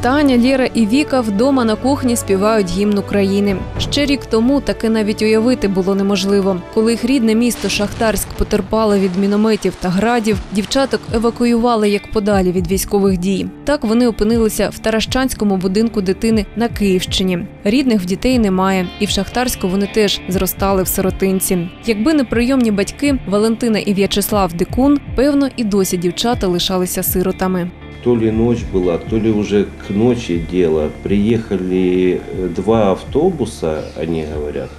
Таня, Лєра і Віка вдома на кухні співають гімн України. Ще рік тому таке навіть уявити було неможливо. Коли їх рідне місто Шахтарськ потерпало від мінометів та градів, дівчаток евакуювали як подалі від військових дій. Так вони опинилися в Таращанському будинку дитини на Київщині. Рідних в дітей немає, і в Шахтарську вони теж зростали в сиротинці. Якби не прийомні батьки Валентина і В'ячеслав Дикун, певно, і досі дівчата лишалися сиротами То ли ночь была, то ли уже к ночи дело. Приехали э, два автобуса, они говорят,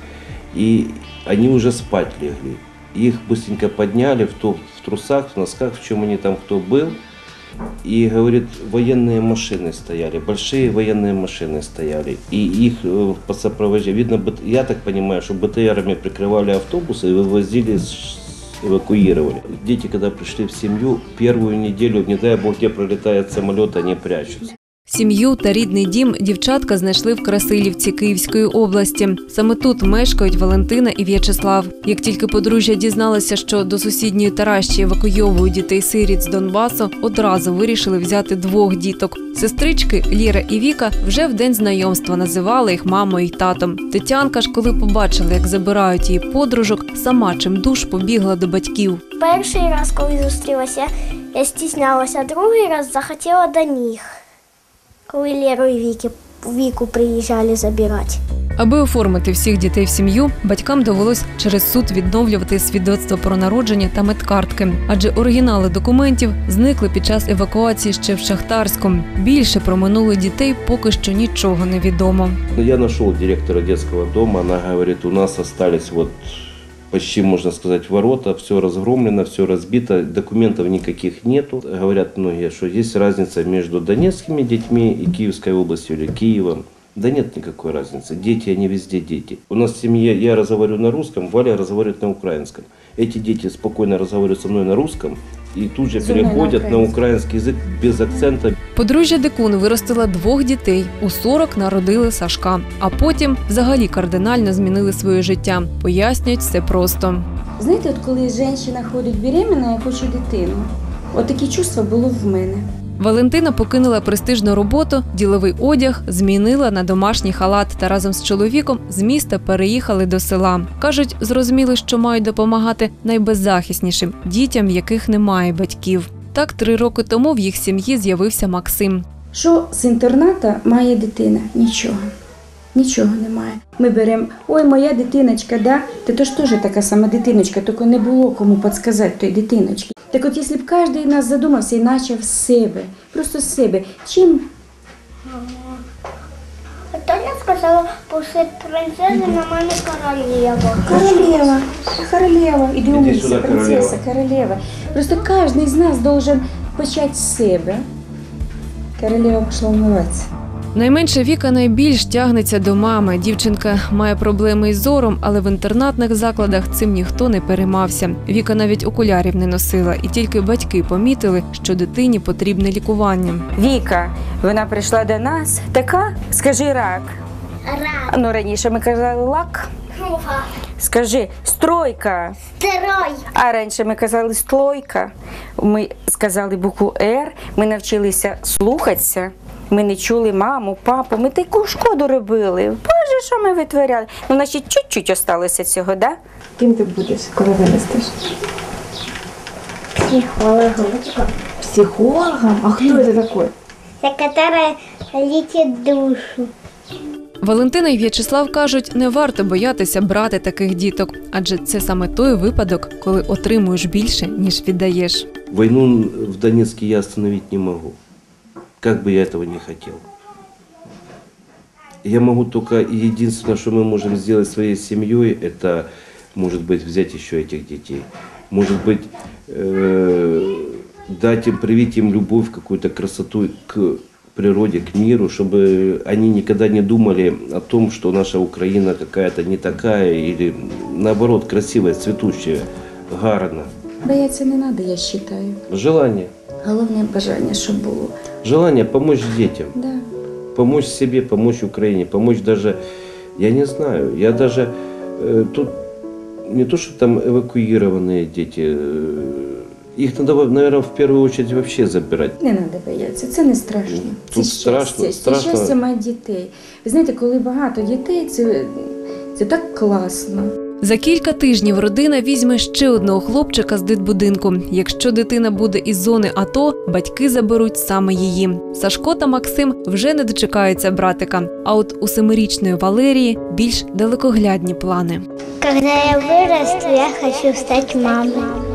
и они уже спать легли. Их быстренько подняли в, то, в трусах, в носках, в чем они там кто был. И, говорит, военные машины стояли, большие военные машины стояли. И их э, по сопровождению, видно, быт- я так понимаю, что БТРами прикрывали автобусы и вывозили, с- эвакуировали. Дети, когда пришли в семью, первую неделю, не дай бог, где пролетает самолет, они прячутся. Сім'ю та рідний дім дівчатка знайшли в Красилівці Київської області. Саме тут мешкають Валентина і В'ячеслав. Як тільки подружжя дізналися, що до сусідньої Таращі евакуйовують дітей сиріт з Донбасу, одразу вирішили взяти двох діток. Сестрички Ліра і Віка вже в день знайомства називали їх мамою і татом. Тетянка ж, коли побачила, як забирають її подружок, сама чим душ побігла до батьків. Перший раз, коли зустрілася, я стіснялася, другий раз захотіла до них, коли Леру і Віки, Віку приїжджали забирати. Аби оформити всіх дітей в сім'ю, батькам довелось через суд відновлювати свідоцтво про народження та медкартки, адже оригінали документів зникли під час евакуації ще в Шахтарську. Більше про минулих дітей поки що нічого не відомо. Я нашел директора детского дома, она говорит, у нас остались вот почти, можно сказать, ворота, все разгромлено, все разбито, документов никаких нету. Говорят многие, что есть разница между донецкими детьми и Киевской областью или Киевом. Да нет никакой разницы. Дети, они везде дети. У нас в семье, я разговариваю на русском, Валя разговаривает на украинском. Эти дети спокойно разговаривают со мной на русском и тут же переходят на украинский язык без акцента, Подружжя Дикун виростила двох дітей. У 40 народили Сашка, а потім взагалі кардинально змінили своє життя. Пояснюють все просто. Знаєте, от коли жінка ходить беременна, я хочу дитину. От такі чувства було в мене. Валентина покинула престижну роботу, діловий одяг, змінила на домашній халат та разом з чоловіком з міста переїхали до села. Кажуть, зрозуміли, що мають допомагати найбеззахиснішим дітям, яких немає батьків. Так, три роки тому в їх сім'ї з'явився Максим. Що з інтерната має дитина? Нічого. Нічого немає. Ми беремо, ой, моя дитиночка, да? Ти то ж теж така сама дитиночка, тільки не було кому підказати той дитиночки. Так от, якщо б кожен із нас задумався і почав з себе, просто з себе, чим Таня сказала, пусть принцеса на мамі королева. Королева, королева, іди сюди, принцеса, королева. Просто кожен з нас должен почати з себе. Королева пішла вмиватися. Найменша Віка найбільш тягнеться до мами. Дівчинка має проблеми із зором, але в інтернатних закладах цим ніхто не переймався. Віка навіть окулярів не носила, і тільки батьки помітили, що дитині потрібне лікування. Віка, вона прийшла до нас. Така, скажи рак. Рак. Ну раніше ми казали лак. Скажи стройка. Стерой. А раніше ми казали стлойка. Ми сказали букву Р. Ми навчилися слухатися. Ми не чули маму, папу. Ми таку шкоду робили. Боже, що ми витворяли? Ну, значить, чуть-чуть осталося цього, да? Ким ти будеш, коли виростеш? Психологом. Психологом? А хто це такий? Це которая лечит душу. Валентина і В'ячеслав кажуть, не варто боятися брати таких діток, адже це саме той випадок, коли отримуєш більше, ніж віддаєш. Войну в Донецке я остановить не могу Как бы я этого не хотел. Я могу только, единственное, что мы можем сделать своей семьей, это, может быть, взять еще этих детей. Может быть, э, дать им, привить им любовь, какую-то красоту к природе, к миру, чтобы они никогда не думали о том, что наша Украина какая-то не такая, или наоборот, красивая, цветущая, гарна. Бояться не треба, я вважаю. Желание. Головне бажання, щоб було. Желание помочь детям, Да. помочь себе, помочь Украине, помочь даже, я не знаю, я даже э, тут не то, что там эвакуированные дети, э, Их надо, наверное, в первую очередь вообще забирать. Не треба боятися, це не страшно. Це Тут щастя, страшно, це страшно. щастя мати дітей. Ви знаєте, коли багато дітей, це, це так класно. За кілька тижнів родина візьме ще одного хлопчика з дитбудинку. Якщо дитина буде із зони АТО, батьки заберуть саме її. Сашко та Максим вже не дочекаються братика. А от у семирічної Валерії більш далекоглядні плани. Коли я виросту, я хочу стати мамой.